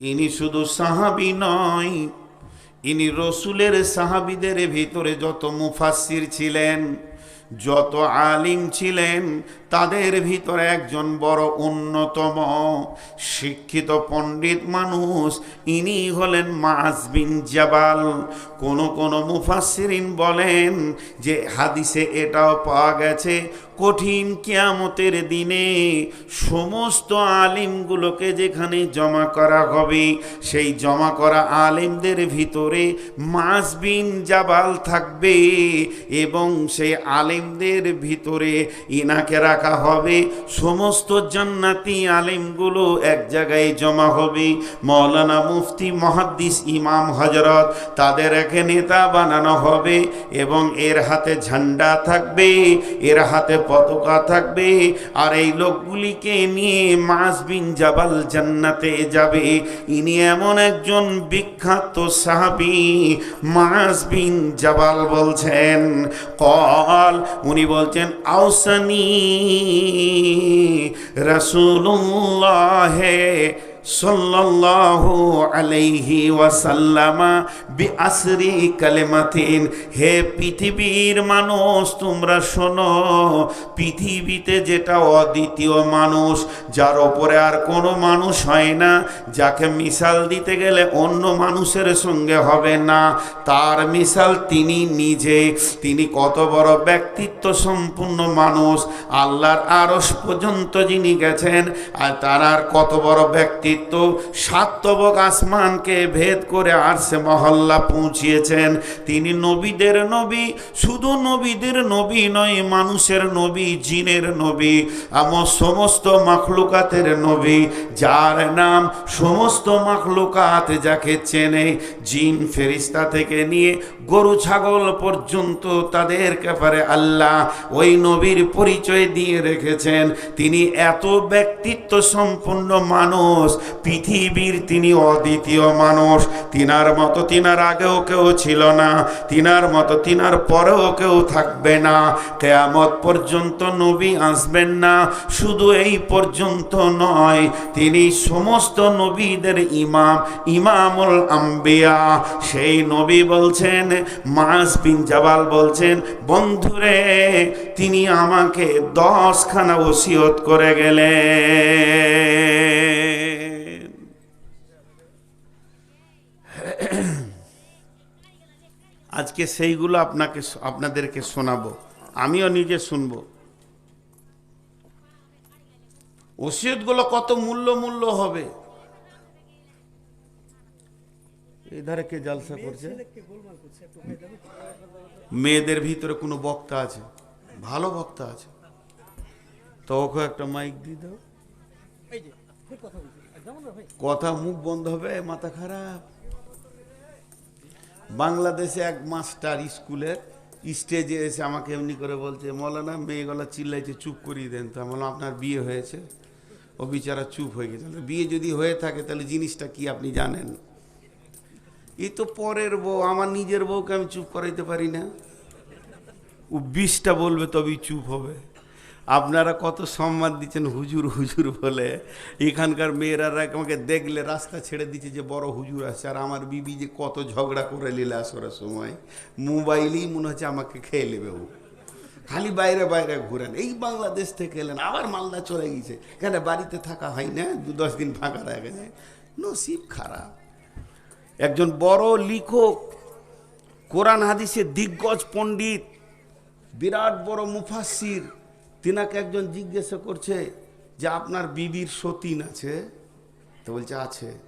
ইনি শুধু সাহাবি নয় ইনি রসুলের সাহাবিদের ভিতরে যত মুফাসির ছিলেন যত আলিম ছিলেন তাদের ভিতরে একজন বড় অন্যতম শিক্ষিত পণ্ডিত মানুষ, ইনি হলেন মাস বিন জাবাল। কোন কোন মুফাসিরিন বলেন যে হাদিসে এটাও পাওয়া গেছে, কঠিন কিয়ামতের দিনে সমস্ত আলিমগুলোকে যেখানে জমা করা হবে, সেই জমা করা আলিমদের ভিতরে মাসবিন জাবাল থাকবে এবং সেই আলিমদের ভিতরে ইনাকে হবে। সমস্ত জান্নাতি আলিমগুলো এক জায়গায় জমা হবে। মৌলানা মুফতি, মহাদ্দিস ইমাম হজরত তাদের একে নেতা বানানো হবে এবং এর হাতে ঝান্ডা থাকবে, এর হাতে পতাকা থাকবে আর এই লোকগুলিকে নিয়ে মাস বিন জাবাল জান্নাতে যাবে। ইনি এমন একজন বিখ্যাত সাহাবি, মাস বিন জাবাল বলছেন। কল, উনি বলছেন আউসানি রসুল্লাহ সাল্লাল্লাহু আলাইহি ওয়াসাল্লামা বিআসরি কালেমাতিন, হে পৃথিবীর মানুষ, তোমরা শোনো, পৃথিবীতে যেটা অদ্বিতীয় মানুষ, যার ওপরে আর কোনো মানুষ হয় না, যাকে মিসাল দিতে গেলে অন্য মানুষের সঙ্গে হবে না। তার মিসাল তিনি নিজে, তিনি কত বড় ব্যক্তিত্ব সম্পূর্ণ মানুষ, আল্লাহর আরস পর্যন্ত যিনি গেছেন, আর তার আর কত বড় ব্যক্তিত্ব সাতবক আসমানকে ভেদ করে আর সে মহল্লা পৌঁছিয়েছেন। তিনি নবীদের নবী, শুধু নবীদের নবী নয়, মানুষের নবী, জিনের নবী আমার সমস্ত মাখলুকাতের নবী, যার নাম সমস্ত মাখলুকাত যাকে চেনে, জিন ফেরিস্তা থেকে নিয়ে গরু ছাগল পর্যন্ত তাদের ব্যাপারে আল্লাহ ওই নবীর পরিচয় দিয়ে রেখেছেন। তিনি এত ব্যক্তিত্ব সম্পন্ন মানুষ পৃথিবীর তিনি অদ্বিতীয় মানুষ। তিনার মতো তিনার আগেও কেউ ছিল না। তিনার মতো তিনার পরেও কেউ থাকবে না। কেয়ামত পর্যন্ত নবী আসবেন না। শুধু এই পর্যন্ত নয়, তিনি সমস্ত নবীদের ইমাম, ইমামুল আম্বিয়া। সেই নবী বলছেন, মাস বিন জাবাল বলছেন, বন্ধুরে, তিনি আমাকে দশখানা ওসিয়ত করে গেলেন। আজকে সেইগুলো আপনাকে আপনাদেরকে শোনাবো। আমিও নিজে শুনব। ওসিয়তগুলো কত মূল্য মূল্য হবে? এই ধারে কে জালসা করছে? মেয়েদের ভিতরে কোনো বক্তা আছে? ভালো বক্তা আছে। তো ওকে একটা মাইক দিয়ে দাও। কথা মুখ বন্ধ হবে মাথা খারাপ। বাংলাদেশে এক মাস্টার স্কুলের স্টেজে এসে আমাকে এমনি করে বলছে, মৌলানা, মেয়েগুলো চিল্লাইছে, চুপ করিয়ে দেন। তো বললাম, আপনার বিয়ে হয়েছে? ও বিচারা চুপ হয়ে গেছে। বিয়ে যদি হয়ে থাকে, তাহলে জিনিসটা কি আপনি জানেন? এই তো পরের বউ, আমার নিজের বউকে আমি চুপ করাইতে পারি না। ও বিষটা বলবে, তবেই চুপ হবে। আপনারা কত সম্মান দিচ্ছেন হুজুর হুজুর বলে। এখানকার মেয়েরা আমাকে দেখলে রাস্তা ছেড়ে দিচ্ছে যে বড় হুজুর আছে। আর আমার বিবি যে কত ঝগড়া করে নিলে আসরের সময়, মোবাইলেই মনে হচ্ছে আমাকে খেয়ে নেবে ও। খালি বাইরে বাইরে ঘুরেন। এই বাংলাদেশ থেকে এলেন, আবার মালদা চলে গেছে কেন বাড়িতে থাকা হয় না, দু দশ দিন ফাঁকা রাখে নসিব খারাপ। একজন বড় লিখক, কোরআন হাদিসের দিগ্গজ পণ্ডিত, বিরাট বড় মুফাসির তিনাকে একজন জিজ্ঞাসা করছে যে আপনার বিবির সতীন আছে? তো বলছে আছে।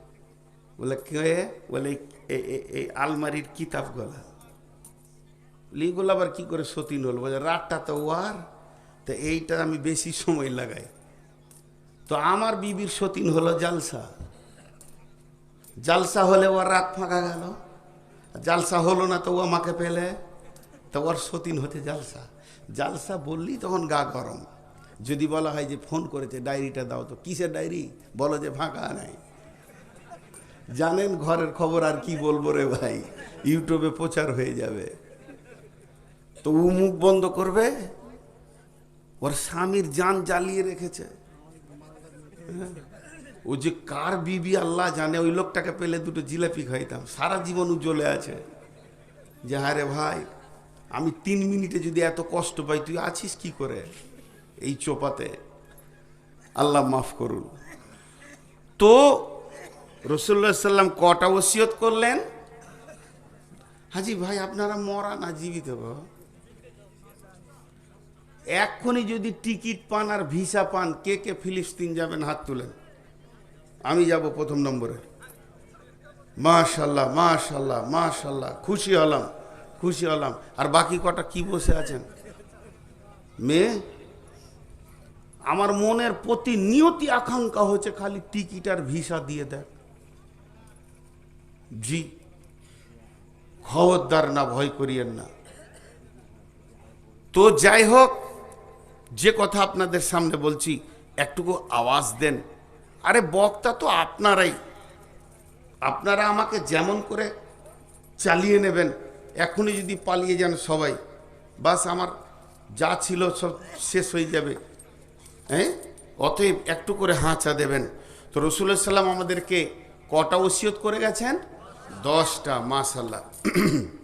বলে কে? বলে এই- আলমারির কিতাবগুলা বলে, এগুলো আবার কি করে সতীন হল? বলে রাতটা তো ওয়ার তো এইটা আমি বেশি সময় লাগাই। তো আমার বিবির সতীন হলো জালসা। জালসা হলে ওর রাত ফাঁকা গেল। জালসা হলো না তো ও আমাকে পেলে। তো ওর সতীন হতে জালসা। জালসা বললি তখন গা গরম। যদি বলা হয় যে ফোন করেছে, ডায়েরিটা দাও তো, কিসের ডায়েরি? বলো যে ফাঁকা নাই। জানেন ঘরের খবর আর কি বলব রে ভাই? ইউটিউবে প্রচার হয়ে যাবে। তো ও মুখ বন্ধ করবে? ওর স্বামীর যান জ্বালিয়ে রেখেছে। হ্যাঁ। ও যে কার বিবি আল্লাহ জানে, ওই লোকটাকে পেলে দুটো জিলাপি খাইতাম। সারা জীবন উজ্জ্বলে আছে। যে হ্যাঁ রে ভাই আমি তিন মিনিটে যদি এত কষ্ট পাই, তুই আছিস কি করে? এই চোপাতে। আল্লাহ মাফ করুন। তো রসুল্লাহ সাল্লাম কটা ওসিয়ত করলেন? হাজি ভাই, আপনারা মরা না, জীবিত এক্ষুনি যদি টিকিট পান আর ভিসা পান, কে কে ফিলিস্তিন যাবেন, হাত তুলেন। আমি যাব প্রথম নম্বরে। মাশাল্লাহ মাশাল্লাহ মাশাল্লাহ খুশি হলাম। খুশি হলাম। আর বাকি কটা কি বসে আছেন? মেয়ে, আমার মনের প্রতি নিয়তি আকাঙ্ক্ষা হচ্ছে খালি টিকিট আর ভিসা দিয়ে দেয় জি, খবরদার না, ভয় করিয়েন না। তো যাই হোক, যে কথা আপনাদের সামনে বলছি, একটুকু আওয়াজ দেন। আরে, বক্তা তো আপনারাই। আপনারা আমাকে যেমন করে চালিয়ে নেবেন এখনই যদি পালিয়ে যান সবাই, বাস আমার যা ছিল সব শেষ হয়ে যাবে। হ্যাঁ? অতএব একটু করে হাঁচা দেবেন। তো রসুল্লাহ সাল্লাম আমাদেরকে কটা ওসিয়ত করে গেছেন? দশটা মাসাল্লাহ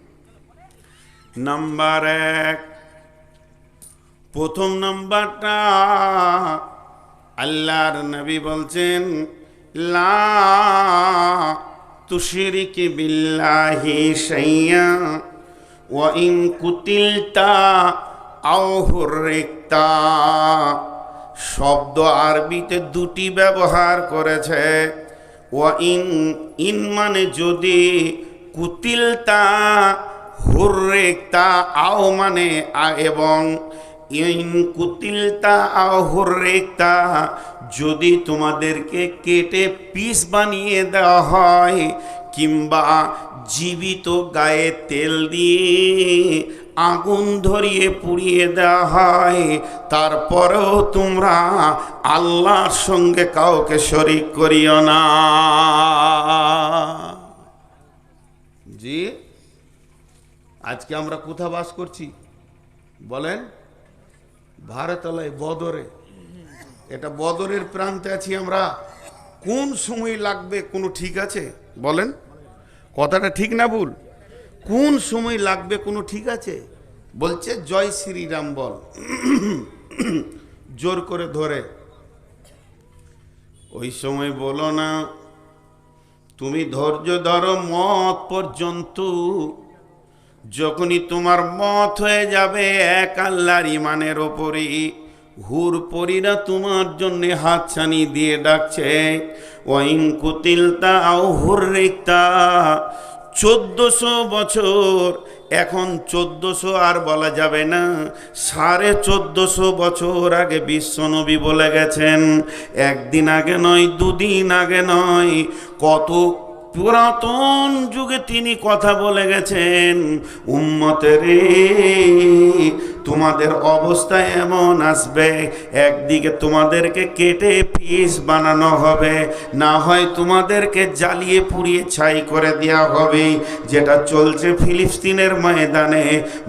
নাম্বার এক, প্রথম নাম্বারটা, আল্লাহর নবী বলছেন, লা তুশরিকি বিল্লাহি শাইয়া ওয়া ইন কুতিলতা আও হুররিকতা। শব্দ আরবিতে দুটি ব্যবহার করেছে। ওয়া ইন ইন মানে যদি কুতিলতা, হুররেকতা, আও মানে এবং যদি তোমাদেরকে কেটে পিস বানিয়ে দেওয়া হয়, কিংবা জীবিত গায়ে তেল দিয়ে আগুন ধরিয়ে পুড়িয়ে দেওয়া হয়, তারপরেও তোমরা আল্লাহর সঙ্গে কাউকে শরিক করিও না। জি, আজকে আমরা কোথা বাস করছি? বলেন। ভারতলায় বদরে। এটা বদরের প্রান্তে আছি আমরা। কোন সময় লাগবে, কোনো ঠিক আছে? বলেন। কথাটা ঠিক না ভুল? কোন সময় লাগবে, কোনো ঠিক আছে? বলছে, জয় শ্রীরাম বল। জোর করে ধরে। ওই সময় বলো না, তুমি ধৈর্য ধরো মত পর্যন্ত। যখনই তোমার মত হয়ে যাবে, এক আল্লাহর ইমানের ওপরই হুর পরীরা তোমার জন্য হাতছানি দিয়ে ডাকছে। ওয়াইন কুতিলতা আও হুর রেখতা চোদ্দশো বছর, এখন চোদ্দশো আর বলা যাবে না, সাড়ে চোদ্দশো বছর আগে বিশ্বনবী বলে গেছেন, একদিন আগে নয়, দুদিন আগে নয়, কত পুরাতন যুগে তিনি কথা বলে গেছেন, উম্মতের তোমাদের অবস্থা এমন আসবে, একদিকে তোমাদেরকে কেটে পিস বানানো হবে, না হয় তোমাদেরকে জ্বালিয়ে পুড়িয়ে ছাই করে দেওয়া হবে, যেটা চলছে ফিলিস্তিনের ময়দানে,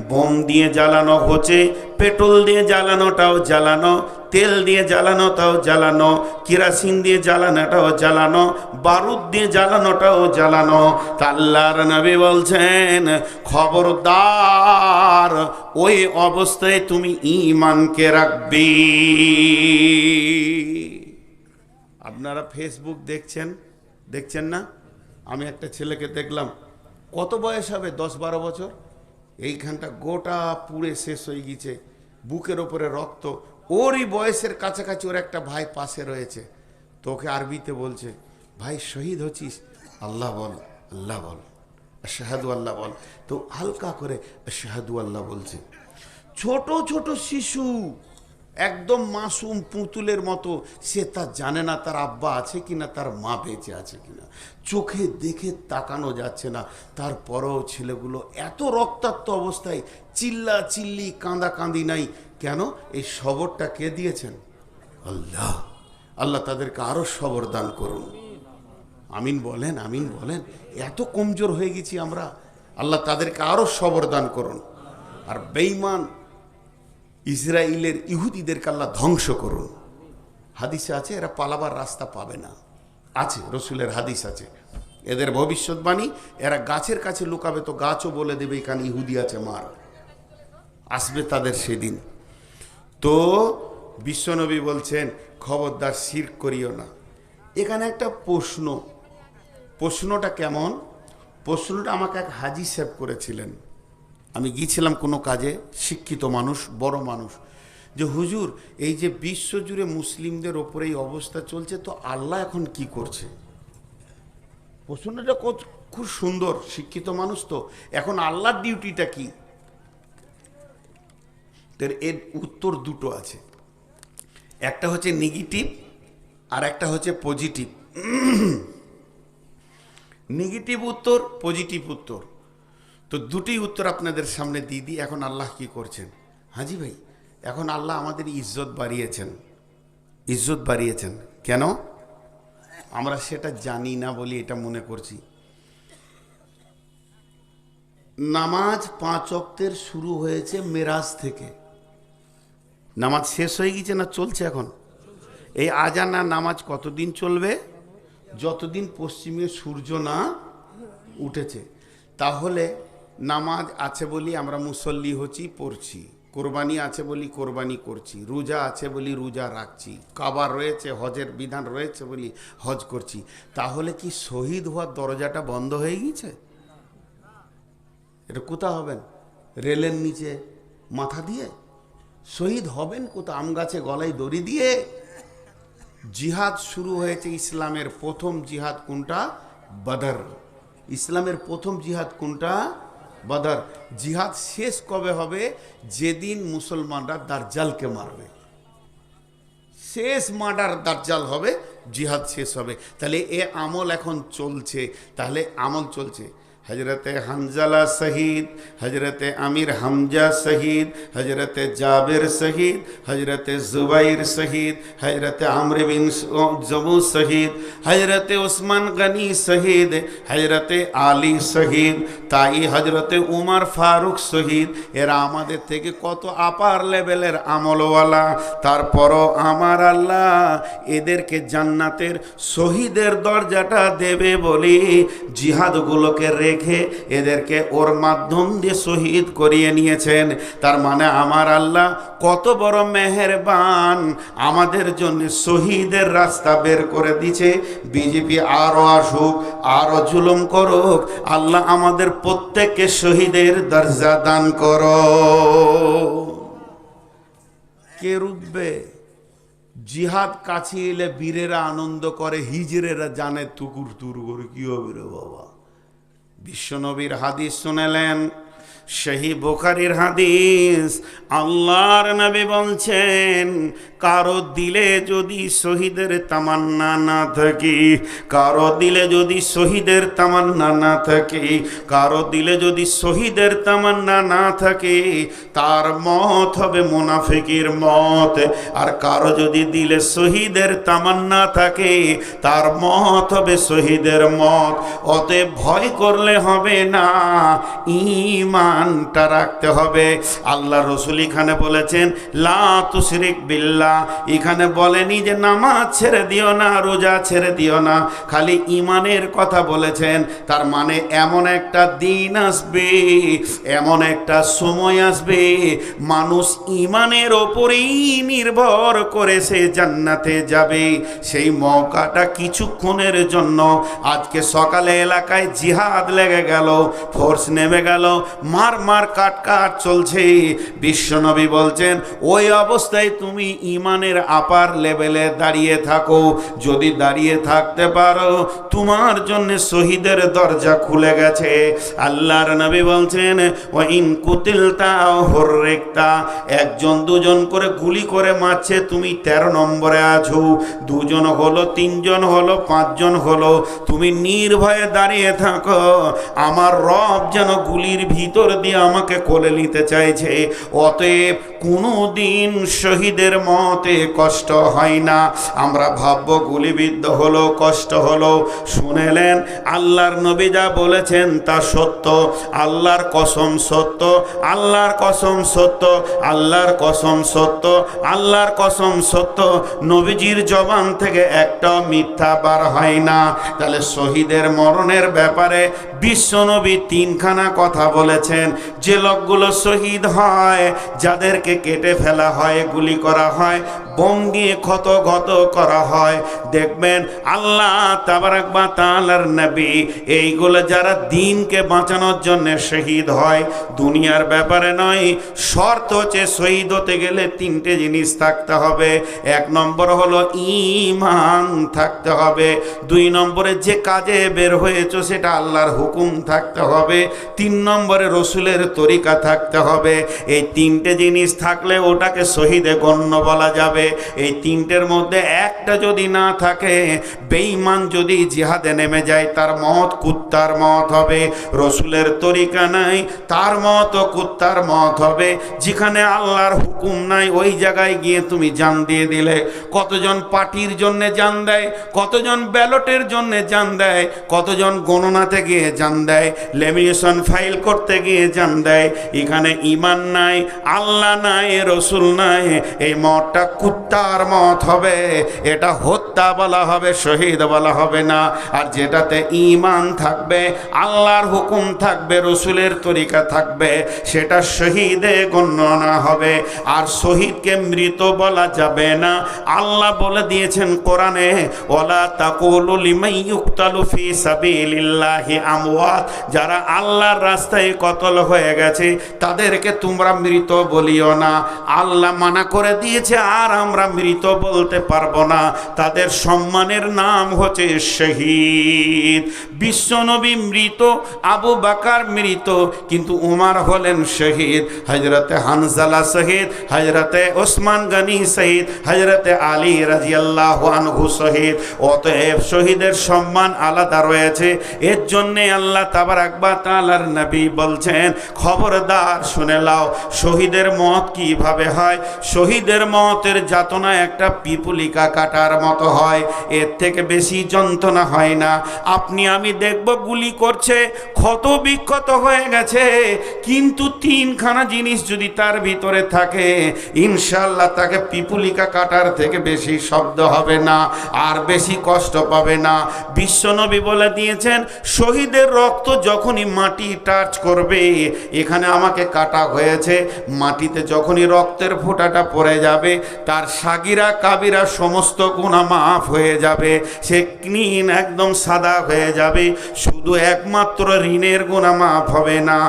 বোম দিয়ে জ্বালানো হচ্ছে পেট্রোল দিয়ে জ্বালানোটাও জ্বালানো, তেল দিয়ে জ্বালানোটাও জ্বালানো, কেরাসিন দিয়ে জ্বালানোটাও জ্বালানো, বারুদ দিয়ে জ্বালানোটাও জ্বালানো। তা আল্লাহর নবী বলছেন, খবরদার, ওই অবস্থায় তুমি ইমানকে রাখবি। আপনারা ফেসবুক দেখছেন? দেখছেন না? আমি একটা ছেলেকে দেখলাম। কত বয়স হবে? দশ বারো বছর? এইখানটা গোটা পুড়ে শেষ হয়ে গেছে। বুকের ওপরে রক্ত। ওরই বয়সের কাছাকাছি ওর একটা ভাই পাশে রয়েছে। তোকে আরবিতে বলছে, ভাই, শহীদ হচ্ছিস? আল্লাহ বল আল্লাহ বল। শাহাদু আল্লাহ বল। তো হালকা করে শাহাদু আল্লাহ বলছে, ছোট ছোট শিশু একদম মাসুম পুতুলের মতো। সে তা জানে না তার আব্বা আছে কিনা, তার মা বেঁচে আছে কিনা। চোখে দেখে তাকানো যাচ্ছে না। তারপরেও ছেলেগুলো এত রক্তাক্ত অবস্থায় চিল্লা চিল্লি কাঁদা কাঁদি নাই। কেন? এই সবরটা কে দিয়েছেন? আল্লাহ। আল্লাহ তাদেরকে আরও সবর দান করুন। আমিন বলেন আমিন বলেন। এত কমজোর হয়ে গেছি আমরা। আল্লাহ তাদেরকে আরও সবর দান করুন। আর বেঈমান ইসরায়েলের ইহুদিদেরকে আল্লাহ ধ্বংস করুন। হাদিসে আছে, এরা পালাবার রাস্তা পাবে না। আছে, রসুলের হাদিস আছে। এদের ভবিষ্যৎবাণী, এরা গাছের কাছে লুকাবে তো গাছও বলে দেবে, এখানে ইহুদি আছে, মার। আসবে তাদের সেদিন। তো বিশ্বনবী বলছেন, খবরদার শির করিও না। এখানে একটা প্রশ্ন। প্রশ্নটা কেমন? প্রশ্নটা আমাকে এক হাজি সাহেব করেছিলেন। আমি গিয়েছিলাম কোনো কাজে, শিক্ষিত মানুষ, বড় মানুষ। যে হুজুর, এই যে বিশ্বজুড়ে মুসলিমদের ওপরে এই অবস্থা চলছে, তো আল্লাহ এখন কি করছে? প্রশ্নটা কত, খুব সুন্দর, শিক্ষিত মানুষ তো। এখন আল্লাহর ডিউটিটা কি? এর উত্তর দুটো আছে। একটা হচ্ছে নেগেটিভ আর একটা হচ্ছে পজিটিভ নেগেটিভ উত্তর পজিটিভ উত্তর। তো দুটি উত্তর আপনাদের সামনে দিয়ে দিই। এখন আল্লাহ কি করছেন? হাজি ভাই, এখন আল্লাহ আমাদের ইজ্জত বাড়িয়েছেন। ইজ্জত বাড়িয়েছেন। কেন? আমরা সেটা জানি না বলি এটা মনে করছি। নামাজ পাঁচ অক্তের শুরু হয়েছে মেরাজ থেকে। নামাজ শেষ হয়ে গেছে না চলছে এখন? এই আজান আর নামাজ কতদিন চলবে? যতদিন পশ্চিমে সূর্য না উঠেছে। তাহলে নামাজ আছে বলি আমরা মুসল্লি হচ্ছি, পড়ছি। কোরবানি আছে বলি কোরবানি করছি। রোজা আছে বলি রোজা রাখছি। কাবার রয়েছে, হজের বিধান রয়েছে বলি হজ করছি। তাহলে কি শহীদ হওয়ার দরজাটা বন্ধ হয়ে গেছে এটা কোথা হবেন? রেলের নিচে মাথা দিয়ে? শহীদ হবেন কোথা আম গাছে গলায় দড়ি দিয়ে? জিহাদ শুরু হয়েছে ইসলামের প্রথম জিহাদ কোনটা? বদর। ইসলামের প্রথম জিহাদ কোনটা? বদর জিহাদ শেষ কবে হবে? যেদিন মুসলমানরা দার্জালকে মারবে। শেষ মার্ডার দার্জাল হবে, জিহাদ শেষ হবে। তাহলে এ আমল এখন চলছে। তাহলে আমল চলছে। হজরতে হামজালা শহীদ হজরতে আমির হামজা শহীদ হজরতে জাবের শহীদ হজরতে জুবাইর শহীদ হজরতে আমর বিন জমু শহীদ হজরতে ওসমান গনি শহীদ হজরতে আলী শহীদ তাই হজরতে উমর ফারুক শহীদ এরা আমাদের থেকে কত আপার লেভেলের আমলওয়ালা। তারপরও আমার আল্লাহ এদেরকে জান্নাতের শহীদের দরজাটা দেবে বলে জিহাদগুলোকে রেখে এদেরকে ওর মাধ্যম দিয়ে শহীদ করিয়ে নিয়েছেন। তার মানে আমার আল্লাহ কত বড় মেহেরবান। আমাদের জন্য শহীদের রাস্তা বের করে দিছে বিজেপি আরও আসুক আরও জুলুম করুক। আল্লাহ আমাদের প্রত্যেককে শহীদের দরজা দান করো। কে রুখবে? জিহাদ কাছে এলে বীরেরা আনন্দ করে হিজরেরা জানে তুকুর তুর করে, কি হবে রে বাবা? বিশ্বনবীর হাদিস শুনেলেন সেই বোখারির হাদিস, আল্লাহর নবী বলছেন, কারও দিলে যদি শহীদের তামান্না না থাকে, কারও দিলে যদি শহীদের তামান্না না থাকে, কারও দিলে যদি শহীদের তামান্না না থাকে, তার মত হবে মুনাফিকের মত। আর কারও যদি দিলে শহীদের তামান্না থাকে, তার মত হবে শহীদের মত। অতএব ভয় করলে হবে না ইমানটা রাখতে হবে। আল্লাহ রসুল এখানে বলেছেন, লা বিল্লাহ। এখানে বলেনি যে নামাজ ছেড়ে দিও না, রোজা ছেড়ে দিও না। খালি ইমানের কথা বলেছেন। তার মানে এমন একটা দিন আসবে, এমন একটা সময় আসবে। মানুষ ইমানের ওপরেই নির্ভর করে সে জান্নাতে যাবে। সেই মৌকাটা কিছুক্ষণের জন্য। আজকে সকালে এলাকায় জিহাদ লেগে গেল, ফোর্স নেমে গেল। মার মার কাট কাট চলছে। বিশ্বনবী বলছেন, ওই অবস্থায় তুমি ইমানের আপার লেভেলে দাঁড়িয়ে থাকো। যদি দাঁড়িয়ে থাকতে পারো, তোমার জন্য শহীদের দরজা খুলে গেছে। আল্লাহর নবী বলছেন ও ইন কুতিলতা হর্রেকতা, একজন দুজন করে গুলি করে মারছে, তুমি তেরো নম্বরে আছো। দুজন হলো, তিনজন হলো, পাঁচজন হলো। তুমি নির্ভয়ে দাঁড়িয়ে থাকো। আমার রব যেন গুলির ভিতর দিয়ে আমাকে কোলে নিতে চাইছে। অতএব কোনো দিন শহীদের মতে কষ্ট হয় না। আমরা ভাববো গুলিবিদ্ধ হলো, কষ্ট হলো। শুনেলেন, আল্লাহর নবী যা বলেছেন তা সত্য। আল্লাহর কসম সত্য, আল্লাহর কসম সত্য, আল্লাহর কসম সত্য, আল্লাহর কসম সত্য। নবীজির জবান থেকে একটা মিথ্যা বার হয় না। তাহলে শহীদের মরণের ব্যাপারে বিশ্বনবী তিনখানা কথা বলেছেন। যে লোকগুলো শহীদ হয়, যাদেরকে কেটে ফেলা হয়, গুলি করা হয় বোম দিয়ে ক্ষত গত করা হয়, দেখবেন আল্লাহ তাবারাকবা তাআলার নবী এইগুলো যারা দিনকে বাঁচানোর জন্য শহীদ হয়, দুনিয়ার ব্যাপারে নয়, শর্ত হচ্ছে শহীদ হতে গেলে তিনটে জিনিস থাকতে হবে। এক নম্বর হলো ইমান থাকতে হবে। দুই নম্বরে যে কাজে বের হয়েছো, সেটা আল্লাহর হুকুম থাকতে হবে। তিন নম্বরে রসুলের তরিকা থাকতে হবে। এই তিনটে জিনিস থাকলে ওটাকে শহীদে গণ্য বলা যাবে। এই তিনটের মধ্যে একটা যদি না থাকে, বেঈমান যদি জিহাদে নেমে যায়, তার মত কুত্তার মত হবে। রসুলের তরিকা নাই, তার মত কুত্তার মত হবে। যেখানে আল্লাহর হুকুম নাই, ওই জায়গায় গিয়ে তুমি জান দিয়ে দিলে। কতজন পার্টির জন্য জান দেয়, কতজন ব্যালটের জন্য জান দেয়, কতজন গণনাতে গিয়ে জান দেয়। লেমিনেশন ফাইল করতে গিয়ে জান দেয়, এখানে ইমান নাই, আল্লাহ নাই, রসুল নাই, এই মতটা কুত্তার মত হবে, এটা হত্যা বলা হবে, শহীদ বলা হবে না, আর যেটাতে ইমান থাকবে, আল্লাহর হুকুম থাকবে, রসুলের তরিকা থাকবে, সেটা শহীদে গণ্যনা হবে, আর শহীদকে মৃত বলা যাবে না, আল্লাহ বলে দিয়েছেন কোরআনে ওলা তাকুলু লিমাই ইউক্তালু ফি সাবিলিল্লাহি আমওয়াত যারা আল্লাহর রাস্তায় কতল হয়ে গেছে। তাদেরকে তোমরা মৃত বলিও না। আল্লাহ মানা করে দিয়েছে, আর আমরা মৃত বলতে পারব না। তাদের সম্মানের নাম হচ্ছে শহীদ। বিশ্বনবী মৃত, আবু বাকার মৃত, কিন্তু উমার হলেন শহীদ। হজরতে হানজালা শহীদ হজরতে ওসমান গানি শহীদ হজরতে আলী রাজিয়াল্লাহ আনহু শহীদ। অতএব শহীদের সম্মান আলাদা রয়েছে। এর জন্যে আল্লাহ তাবার আকবা তালার নবী বলছেন খবরদার শুনে লাও, শহীদের মত কীভাবে হয়? শহীদের মতের যাতনা একটা পিপুলিকা কাটার মতো হয়, এর থেকে বেশি যন্ত্রণা হয় না। আপনি, আমি দেখব গুলি করছে, ক্ষত বিক্ষত হয়ে গেছে, কিন্তু তিনখানা জিনিস যদি তার ভিতরে থাকে ইনশাল্লাহ তাকে পিপুলিকা কাটার থেকে বেশি শব্দ হবে না, আর বেশি কষ্ট পাবে না। বিশ্বনবী বলে দিয়েছেন, শহীদের রক্ত যখনই মাটি টাচ করবে এখানে আমাকে কাটা হয়েছে। মাটিতে যখনই রক্তের ফোঁটাটা পড়ে যাবে, তার সাগিরা, কাবিরা সমস্ত গুণা মাফ হয়ে যাবে। সে ক্লিন একদম সাদা হয়ে যাবে। শুধু একমাত্র ঋণের গুণা মাফ হবে না,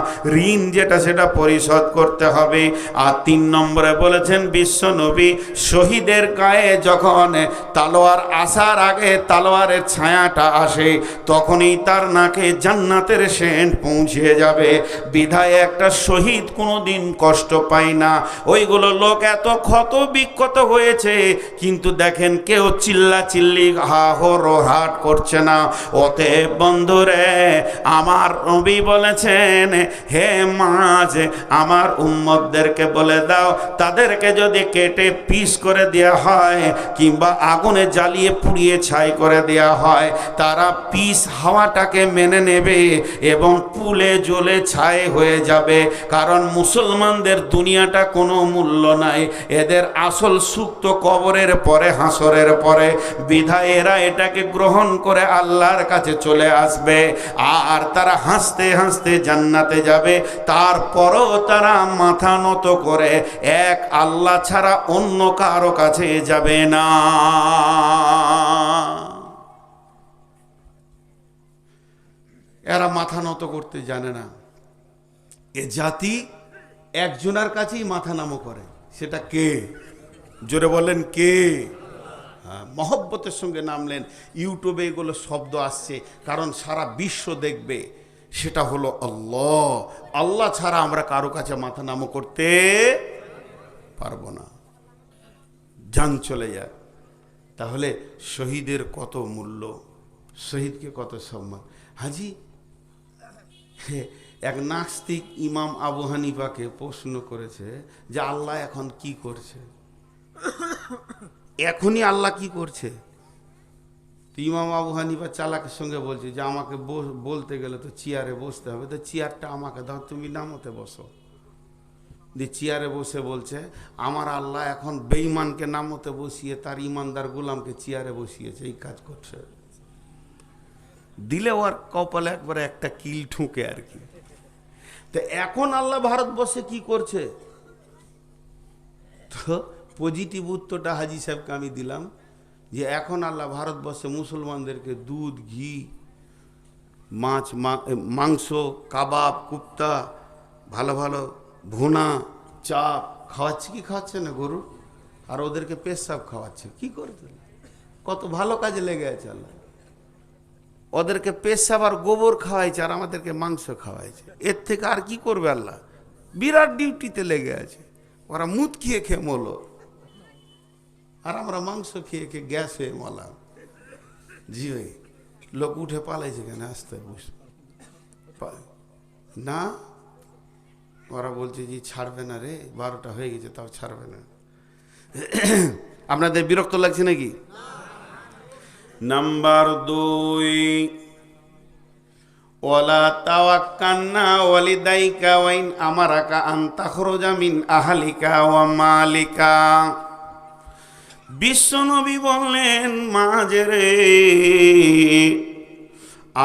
ঋণ যেটা সেটা পরিশোধ করতে হবে। আর তিন নম্বরে বলেছেন, বিশ্ব নবী শহীদের গায়ে যখন তালোয়ার আসার আগে তালোয়ারের ছায়াটা আসে, তখনই তার নাকে জান্নাতের সেন্ট পৌঁছে যাবে। বিধায় একটা শহীদ কোনো দিন কষ্ট পায় না। ওইগুলো লোক এত ক্ষত বিক্ষত হয়েছে, কিন্তু দেখেন কেউ চিল্লা চিল্লি হা হো হাট করছে না। ওতে বন্ধুরে, আমার নবী বলেছেন, হে মাঝ, আমার উম্মতদেরকে বলে দাও, তাদেরকে যদি কেটে পিস করে দেওয়া হয়, কিংবা আগুনে জ্বালিয়ে পুড়িয়ে ছাই করে দেওয়া হয়, তারা পিস হাওয়াটাকে মেনে নেবে এবং পুলে জ্বলে ছাই হয়ে যাবে। কারণ মুসলমানদের দুনিয়াটা কোনো মূল্য নাই। এদের আসল সুক্ত কবরের পরে, হাসরের পরে বিধায় এরা এটাকে গ্রহণ করে আল্লাহর কাছে চলে আসবে। আর তারা হাসতে হাসতে জান্নাতে যাবে। তারপরও তারা মাথা নত করে এক আল্লাহ ছাড়া অন্য কারও কাছে যাবে না। এরা মাথা নত করতে জানে না। এ জাতি একজনের কাছেই মাথা নামো করে সেটা কে? জোরে বলেন কে? হ্যাঁ, মহব্বতের সঙ্গে নামলেন। ইউটিউবে এগুলো শব্দ আসছে কারণ সারা বিশ্ব দেখবে সেটা হলো আল্লাহ। আল্লাহ ছাড়া আমরা কারও কাছে মাথা নামো করতে পারব না। যান চলে যায়। তাহলে শহীদের কত মূল্য? শহীদকে কত সম্মান? হাজি এক নাস্তিক ইমাম আবু হানিফাকে প্রশ্ন করেছে যে আল্লাহ এখন কি করছে? এখনই আল্লাহ কি করছে? ইমাম আবু হানিফা চালাকের সঙ্গে বলছে যে আমাকে বলতে গেলে তো চেয়ারে বসতে হবে। তো চেয়ারটা আমাকে দাও, তুমি নামতে বসো। দিয়ে চেয়ারে বসে বলছে, আমার আল্লাহ এখন বেঈমানকে নামতে বসিয়ে তার ইমানদার গোলামকে চেয়ারে বসিয়েছে, এই কাজ করছে। দিলে ওর কপালে একবারে একটা কিল ঠুকে আর কি। তো এখন আল্লাহ ভারতবর্ষে কি করছে? তো পজিটিভ উত্তরটা হাজি সাহেবকে আমি দিলাম যে এখন আল্লাহ ভারতবর্ষে মুসলমানদেরকে দুধ, ঘি, মাছ মাংস, কাবাব, কুপ্তা, ভালো ভালো ভুনা, চাপ খাওয়াচ্ছে কি খাওয়াচ্ছে না গরু? আর ওদেরকে পেশাব খাওয়াচ্ছে। কি করছে? কত ভালো কাজে লেগে আছে আল্লাহ। ওদেরকে পেশাব আর গোবর খাওয়াইছে আর আমাদেরকে মাংস খাওয়াইছে। এর থেকে আর কি করবে আল্লাহ? বিরাট ডিউটিতে লেগে আছে। ওরা মুদ খেয়ে খেয়ে মলো আর আমরা মাংস খেয়ে খেয়ে গ্যাস হয়ে মলাম জি ভাই, লোক উঠে পালাইছে কেন? আসতে না। ওরা বলছে যে ছাড়বে না রে। বারোটা হয়ে গেছে, তাও ছাড়বে না। আপনাদের বিরক্ত লাগছে নাকি? নাম্বার দুই, ওয়ালা তাওয়াক্কান্না ওয়ালিদাইকা ওয়াইন আমারাকা আন তাখরুজা মিন আহলিকা ওয়া মালিকা। বিশ্বনবী বললেন মাঝে রে,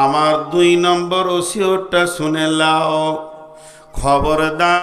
আমার দুই নম্বর ওসিয়রটা শুনে লাও, খবরদার